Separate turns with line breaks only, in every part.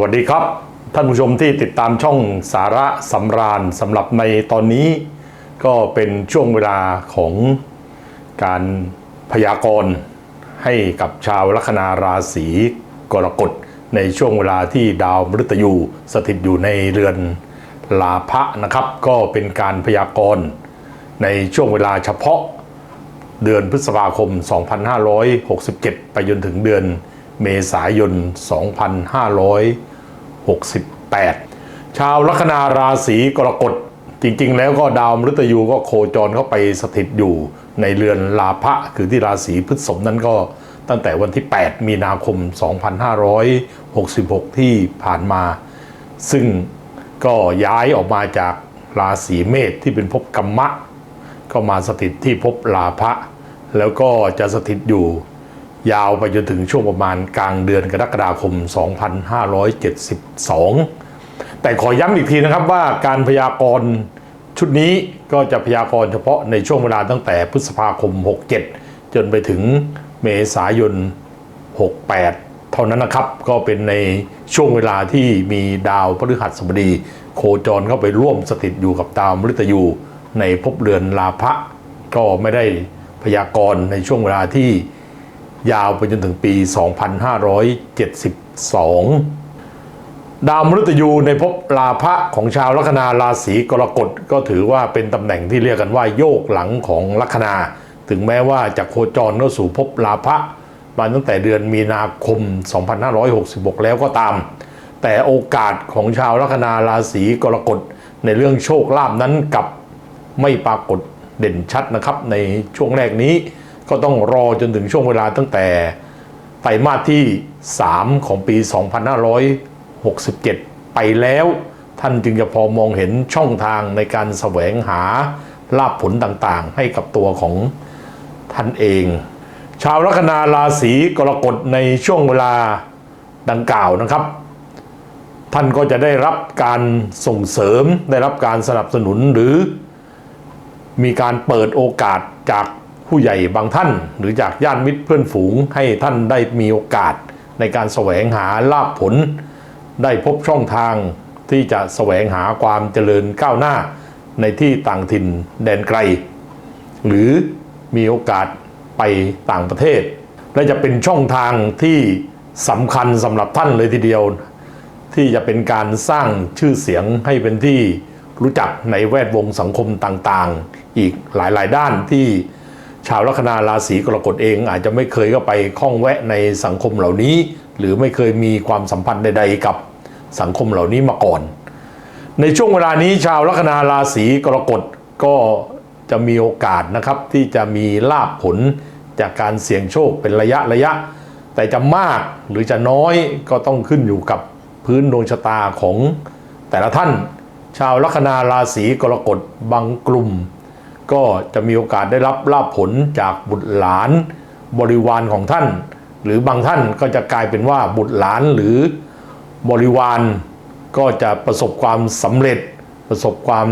วัสดีครับ ท่านผู้ชมที่ติดตามช่องสาระสำราญสำหรับในตอนนี้ ก็เป็นช่วงเวลาของการพยากรณ์ให้กับชาวลัคนาราศีกรกฎในช่วงเวลาที่ดาวมฤตยูสถิตอยู่ในเรือนลาภะนะครับ ก็เป็นการพยากรณ์ในช่วงเวลาเฉพาะเดือนพฤษภาคม 2567 ไปจนถึงเดือน เมษายน 2568 ชาวลัคนาราศีกรกฎจริงๆ แล้วก็ดาวมฤตยูก็โคจรเข้าไปสถิตอยู่ในเรือนลาภะคือที่ราศีพฤษภนั้นก็ตั้งแต่วันที่ 8 มีนาคม 2566 ที่ผ่านมา ซึ่งก็ย้ายออกมาจากราศีเมษที่เป็นภพกรรมะ ก็มาสถิตที่ภพลาภะแล้วก็จะสถิตอยู่ ยาวไปจนถึงช่วงประมาณกลางเดือนกรกฎาคม 2572 แต่ขอย้ำอีกทีนะครับว่าการพยากรณ์ชุดนี้ก็จะพยากรณ์เฉพาะในช่วงเวลาตั้งแต่พฤษภาคม 67 จนไปถึงเมษายน 68 เท่านั้นนะครับ ก็เป็นในช่วงเวลาที่มีดาวพฤหัสบดี โคจรเข้าไปร่วมสถิตอยู่กับดาวมฤตยูในภพเรือนลาภะก็ไม่ได้พยากรณ์ในช่วงเวลาที่ ยาวไปจนถึงปี 2572 ดาวมฤตยูในภพลาภะของชาวลัคนาราศีกรกฎก็ถือว่าเป็นตำแหน่งที่เรียกกันว่าโยกหลังของลัคนา ถึงแม้ว่าจะโคจรเข้าสู่ภพลาภะมาตั้งแต่เดือนมีนาคม 2566 แล้วก็ตาม แต่โอกาสของชาวลัคนาราศีกรกฎในเรื่องโชคลาภนั้นกับไม่ปรากฏเด่นชัดนะครับในช่วงแรกนี้ ก็ต้องรอจนถึงช่วงเวลาตั้งแต่ไตรมาสที่ 3 ของปี 2567 ไปแล้ว ท่านจึงจะพอมองเห็นช่องทางในการแสวงหาลาภผลต่างๆ ให้กับตัวของท่านเอง ชาวลัคนาราศีกรกฎในช่วงเวลาดังกล่าวนะครับ ท่านก็จะได้รับการส่งเสริมได้รับการสนับสนุนหรือมีการเปิดโอกาสจาก ผู้ใหญ่บางท่าน หรือจากญาติมิตรเพื่อนฝูงให้ท่านได้มีโอกาสในการแสวงหาลาภผล ได้พบช่องทางที่จะแสวงหาความเจริญก้าวหน้าในที่ต่างถิ่นแดนไกล หรือมีโอกาสไปต่างประเทศ และจะเป็นช่องทางที่สำคัญสำหรับท่านเลยทีเดียว ที่จะเป็นการสร้างชื่อเสียงให้เป็นที่รู้จักในแวดวงสังคมต่างๆ อีกหลายๆ ด้านที่ ชาวลัคนาราศีกรกฎเอง อาจจะไม่เคยเข้าไปคล้องแวะในสังคมเหล่านี้ หรือไม่เคยมีความสัมพันธ์ใดๆกับสังคมเหล่านี้มาก่อน ในช่วงเวลานี้ชาวลัคนาราศีกรกฎก็จะมีโอกาสนะครับที่จะมีลาภผลจากการเสี่ยงโชคเป็นระยะระยะ แต่จะมากหรือจะน้อยก็ต้องขึ้นอยู่กับพื้นดวงชะตาของแต่ละท่าน ชาวลัคนาราศีกรกฎบางกลุ่ม ก็จะมีโอกาสได้รับลาภผลจากบุตรหลานบริวารของท่าน หรือบางท่านก็จะกลายเป็นว่าบุตรหลานหรือบริวารก็จะประสบความสำเร็จ ประสบความ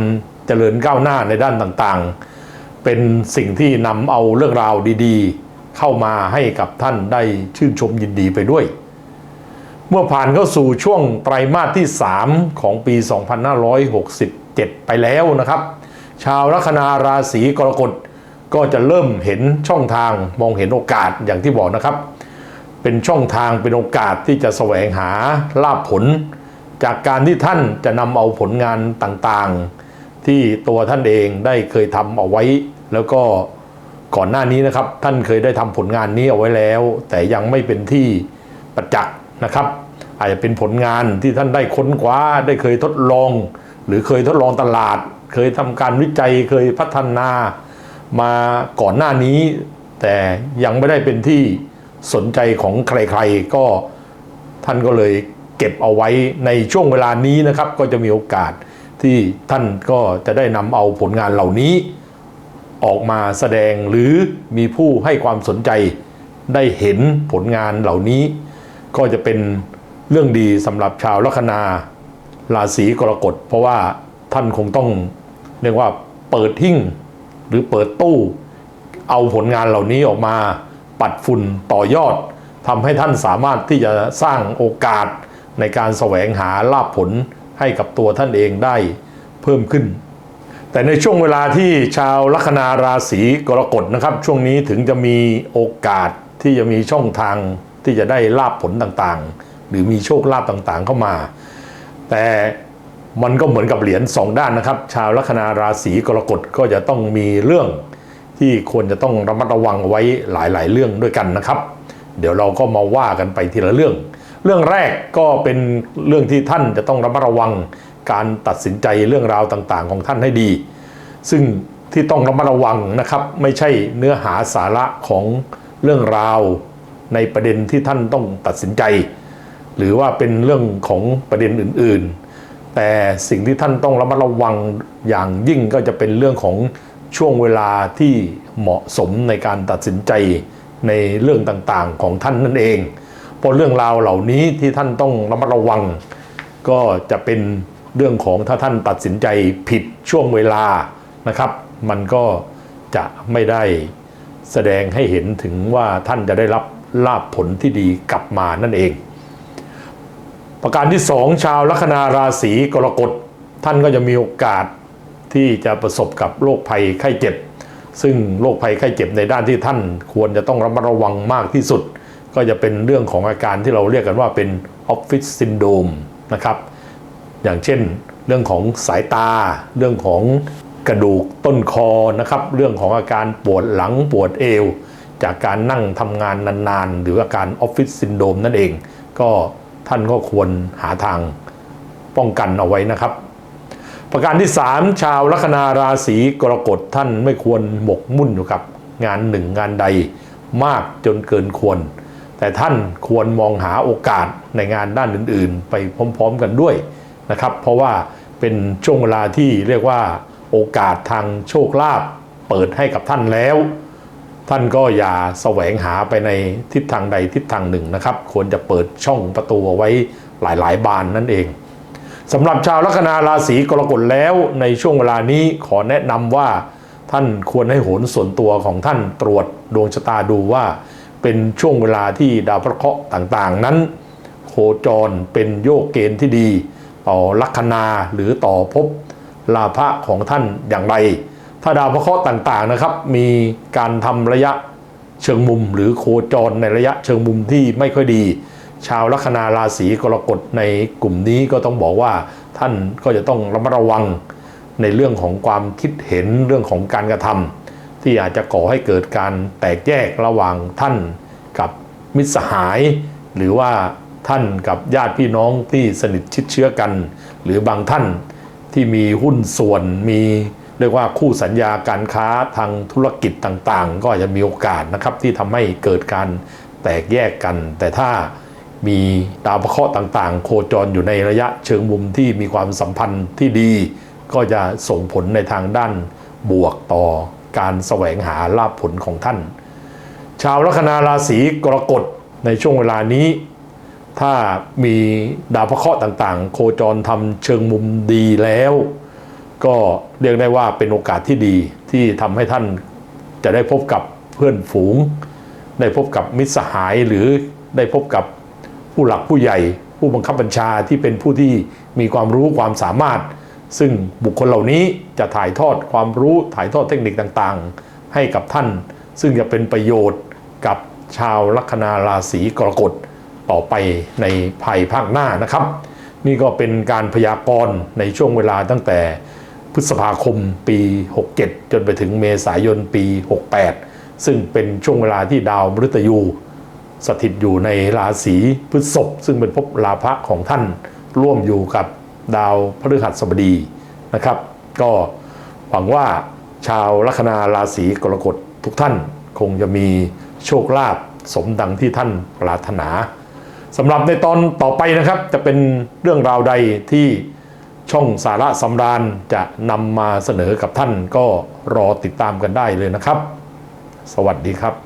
เจริญก้าวหน้าในด้านต่างๆ เป็นสิ่งที่นำเอาเรื่องราวดีๆ เข้ามาให้กับท่านได้ชื่นชมยินดีไปด้วย เมื่อผ่านเข้าสู่ช่วงไตรมาสที่ 3 ของปี 2567 ไปแล้วนะครับ ชาวลัคนาราศีกรกฎก็จะเริ่มเห็นช่องทางมองเห็นโอกาสอย่างที่บอกนะครับ เป็นช่องทางเป็นโอกาสที่จะแสวงหาลาภผล จากการที่ท่านจะนำเอาผลงานต่างๆ ที่ตัวท่านเองได้เคยทำเอาไว้ แล้วก็ก่อนหน้านี้นะครับ ท่านเคยได้ทำผลงานนี้เอาไว้แล้ว แต่ยังไม่เป็นที่ประจักษ์นะครับอาจจะเป็นผลงานที่ท่านได้ค้นคว้าได้เคยทดลอง หรือเคยทดลองตลาด เคยทำการวิจัยเคยพัฒนามาก่อนหน้านี้ แต่ยังไม่ได้เป็นที่สนใจของใครๆ ก็ท่านก็เลยเก็บเอาไว้ในช่วงเวลานี้นะครับ ก็จะมีโอกาสที่ท่านก็จะได้นำเอาผลงานเหล่านี้ ออกมาแสดงหรือมีผู้ให้ความสนใจได้เห็นผลงานเหล่านี้ ก็จะเป็นเรื่องดีสำหรับชาวลัคนาราศีกรกฎเพราะว่าท่านคงต้อง เรียกว่าเปิดทิ้งหรือเปิดตู้เอาผลงานเหล่านี้ออกมาปัดฝุ่นต่อยอดทำให้ท่านสามารถที่จะสร้างโอกาสในการแสวงหาลาภผลให้กับตัวท่านเองได้เพิ่มขึ้น แต่ในช่วงเวลาที่ชาวลัคนาราศีกรกฎนะครับ ช่วงนี้ถึงจะมีโอกาสที่จะมีช่องทางที่จะได้ลาบผลต่างๆ หรือมีโชคลาภต่างๆเข้ามา แต่ มันก็เหมือนกับเหรียญสองด้านนะครับ ชาวลัคนาราศีกรกฎก็จะต้องมีเรื่องที่ควรจะต้องระมัดระวังไว้หลายๆ เรื่องด้วยกันนะครับ เดี๋ยวเราก็มาว่ากันไปทีละเรื่อง เรื่องแรกก็เป็นเรื่องที่ท่านจะต้องระมัดระวังการตัดสินใจเรื่องราวต่างๆ ของท่านให้ดี ซึ่งที่ต้องระมัดระวังนะครับ ไม่ใช่เนื้อหาสาระของเรื่องราวในประเด็นที่ท่านต้องตัดสินใจ หรือว่าเป็นเรื่องของประเด็นอื่นๆ แต่สิ่งที่ท่านต้องระมัดระวังอย่างยิ่งก็จะเป็นเรื่องของช่วงเวลาที่เหมาะสมในการตัดสินใจในเรื่องต่างๆของท่านนั่นเอง เพราะเรื่องราวเหล่านี้ที่ท่านต้องระมัดระวัง ก็จะเป็นเรื่องของถ้าท่านตัดสินใจผิดช่วงเวลานะครับ มันก็จะไม่ได้แสดงให้เห็นถึงว่าท่านจะได้รับลาภผลที่ดีกลับมานั่นเอง ประการที่สองชาวลัคนาราศีกรกฎท่านก็จะมีโอกาสที่จะประสบกับโรคภัยไข้เจ็บ ซึ่งโรคภัยไข้เจ็บในด้านที่ท่านควรจะต้องระมัดระวังมากที่สุด ก็จะเป็นเรื่องของอาการที่เราเรียกกันว่าเป็นออฟฟิศซินโดมนะครับอย่างเช่นเรื่องของสายตา เรื่องของกระดูกต้นคอนะครับ เรื่องของอาการปวดหลังปวดเอว จากการนั่งทำงานนานๆ หรืออาการออฟฟิศซินโดมนั่นเอง ก็ ท่านก็ควรหาทางป้องกันเอาไว้นะครับ ประการที่ 3 ชาวลัคนาราศีกรกฎท่านไม่ควรหมกมุ่นอยู่กับงานหนึ่งงานใดมากจนเกินควร แต่ท่านควรมองหาโอกาสในงานด้านอื่น ๆ ไปพร้อม ๆ กันด้วยนะครับ เพราะว่าเป็นช่วงเวลาที่เรียกว่าโอกาสทางโชคลาภเปิดให้กับท่านแล้ว ท่านก็อย่าแสวงหาไปในทิศทางใดทิศทางหนึ่งนะครับ ควรจะเปิดช่องประตูเอาไว้หลายๆ บานนั่นเองสำหรับชาวลัคนาราศีกรกฎแล้วในช่วงเวลานี้ขอแนะนำว่า ท่านควรให้โหนส่วนตัวของท่านตรวจดวงชะตาดูว่า เป็นช่วงเวลาที่ดาวพระเคราะห์ต่างๆ นั้น โคจรเป็นโยกเกณฑ์ที่ดี ต่อลัคนาหรือต่อภพลาภะของท่านอย่างไร ถ้าดาวพระเคราะห์ต่างๆนะครับ มีการทำระยะเชิงมุม หรือโคจรในระยะเชิงมุมที่ไม่ค่อยดี ชาวลัคนาราศีกรกฎในกลุ่มนี้ก็ต้องบอกว่าท่านก็จะต้องระมัดระวังในเรื่องของความคิดเห็นเรื่องของการกระทำที่อาจจะก่อให้เกิดการแตกแยกระหว่างท่านกับมิตรสหาย หรือว่าท่านกับญาติพี่น้องที่สนิทชิดเชื้อกัน หรือบางท่านที่มีหุ้นส่วนมี เรียกว่าคู่สัญญาการค้าทางธุรกิจต่างๆ ก็อาจจะมีโอกาสนะครับที่ทำให้เกิดการแตกแยกกัน แต่ถ้ามีดาวพระเคราะห์ต่างๆ โคจรอยู่ในระยะเชิงมุมที่มีความสัมพันธ์ที่ดี ก็จะส่งผลในทางด้านบวกต่อการแสวงหาลาภผลของท่าน ชาวลัคนาราศีกรกฎในช่วงเวลานี้ ถ้ามีดาวพระเคราะห์ต่างๆ โคจรทำเชิงมุมดีแล้ว ก็เรียกได้ว่าเป็นโอกาสที่ดีที่ทำให้ท่านจะได้พบกับเพื่อนฝูง ได้พบกับมิตรสหายหรือได้พบกับผู้หลักผู้ใหญ่ ผู้บังคับบัญชาที่เป็นผู้ที่มีความรู้ความสามารถ ซึ่งบุคคลเหล่านี้จะถ่ายทอดความรู้ถ่ายทอดเทคนิคต่างๆ ให้กับท่าน ซึ่งจะเป็นประโยชน์กับชาวลัคนาราศีกรกฎต่อไปในภายภาคหน้านะครับ นี่ก็เป็นการพยากรณ์ในช่วงเวลาตั้งแต่ พฤษภาคมปี 67 จนไปถึงเมษายนปี 68 ซึ่งเป็นช่วงเวลาที่ดาวมฤตยู สถิตอยู่ในราศีพฤษภซึ่งเป็นภพลาภะของท่านร่วมอยู่กับดาวพฤหัสบดีนะครับ ก็หวังว่าชาวลัคนาราศีกรกฎทุกท่านคงจะมีโชคลาภสมดังที่ท่านปรารถนาสำหรับในตอนต่อไปนะครับ จะเป็นเรื่องราวใดที่ ช่องสาระสำราญจะนำมาเสนอกับท่านก็รอติดตามกันได้เลยนะครับ สวัสดีครับ